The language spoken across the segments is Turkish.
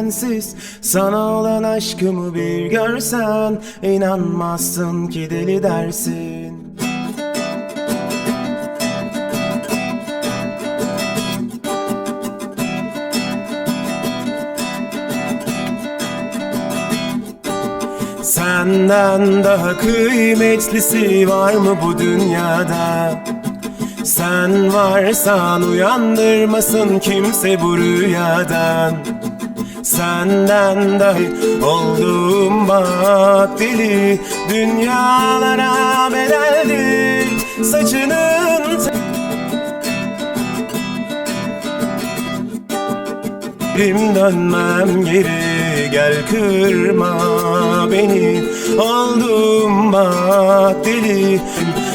sensiz. Sana olan aşkımı bir görsen inanmazsın ki deli dersin. Senden daha kıymetlisi var mı bu dünyada? Sen varsan uyandırmasın kimse bu rüyadan Senden dahi oldum bak deli Dünyalara bedeldir saçının Rim dönmem geri gel kırma beni Oldum bak deli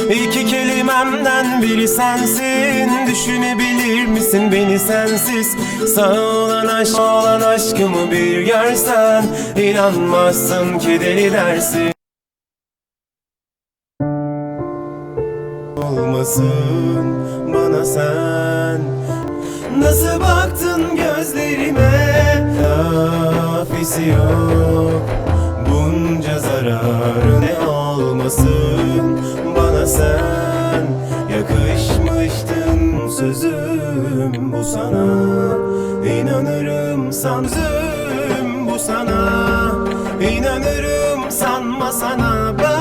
İki kelimemden biri sensin. Düşünebilir misin beni sensiz? Sana olan aşk olan aşkımı bir görsen inanmazsın ki deli dersin. Olmasın bana sen. Nasıl baktın gözlerime? Lafisi yok Bunca zararı ne olmasın? Bana sen Yakışmıştın sözüm bu sana. İnanırım sansım bu sana. İnanırım sanma sana. Bak